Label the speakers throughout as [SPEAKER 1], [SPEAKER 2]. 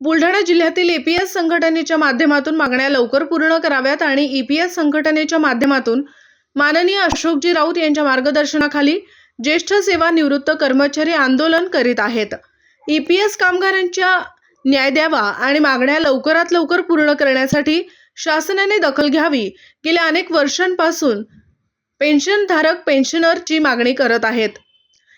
[SPEAKER 1] बुलढाणा जिल्ह्यातील एपीएस संघटनेच्या माध्यमातून मागण्या लवकर पूर्ण कराव्यात आणि ईपीएस संघटनेच्या माध्यमातून माननीय अशोकजी राऊत यांच्या मार्गदर्शनाखाली ज्येष्ठ सेवा निवृत्त कर्मचारी आंदोलन करीत आहेत. ईपीएस कामगारांच्या न्याय द्यावा आणि मागण्या लवकरात लवकर पूर्ण करण्यासाठी शासनाने दखल घ्यावी. गेल्या अनेक वर्षांपासून पेन्शनधारक पेन्शनरची मागणी करत आहेत.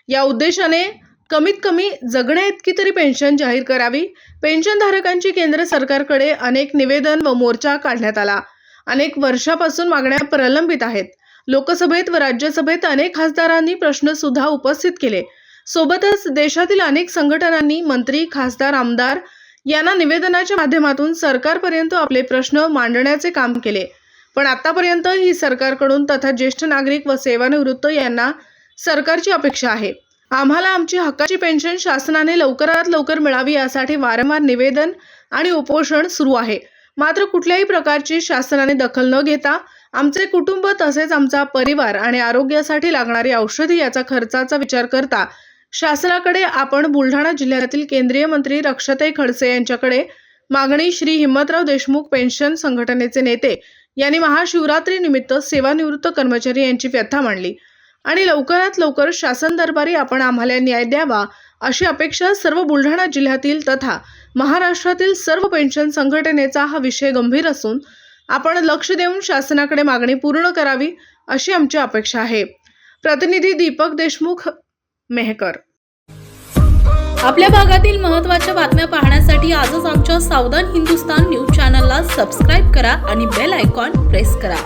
[SPEAKER 1] या उद्देशाने कमीत कमी जगण्या इतकी तरी पेन्शन जाहीर करावी. पेन्शनधारकांची केंद्र सरकारकडे अनेक निवेदन व मोर्चा काढण्यात आला. अनेक वर्षापासून मागण्या प्रलंबित आहेत. लोकसभेत व राज्यसभेत अनेक खासदारांनी प्रश्न सुद्धा उपस्थित केले. सोबतच देशातील अनेक संघटनांनी मंत्री खासदार आमदार यांना निवेदनाच्या माध्यमातून सरकारपर्यंत आपले प्रश्न मांडण्याचे काम केले. पण आतापर्यंत ही सरकारकडून तथा ज्येष्ठ नागरिक व सेवानिवृत्त यांना सरकारची अपेक्षा आहे. आम्हाला आमची हक्काची पेन्शन शासनाने लवकरात लवकर मिळावी यासाठी वारंवार निवेदन आणि उपोषण सुरू आहे. मात्र कुठल्याही प्रकारची शासनाने दखल न घेता आमचे कुटुंब तसेच आमचा परिवार आणि आरोग्यासाठी लागणारी औषधी याचा खर्चाचा विचार करता शासनाकडे आपण बुलढाणा जिल्ह्यातील केंद्रीय मंत्री रक्षताई खडसे यांच्याकडे मागणी श्री हिम्मतराव देशमुख पेन्शन संघटनेचे नेते यांनी महाशिवरात्री निमित्त सेवानिवृत्त कर्मचारी यांची व्यथा मांडली. आणि लवकरात लवकर शासन दरबारी आपण आम्हाला न्याय द्यावा अशी अपेक्षा सर्व बुलढाणा जिल्ह्यातील तथा महाराष्ट्रातील सर्व पेन्शन संघटनेचा हा विषय गंभीर असून आपण लक्ष देऊन शासनाकडे मागणी पूर्ण करावी अशी आमची अपेक्षा आहे. प्रतिनिधी दीपक देशमुख मेहकर.
[SPEAKER 2] आपल्या भागातील महत्त्वाच्या बातम्या पाहण्यासाठी आजच आमच्या सावधान हिंदुस्तान न्यूज चॅनलला सबस्क्राईब करा आणि बेल आयकॉन प्रेस करा.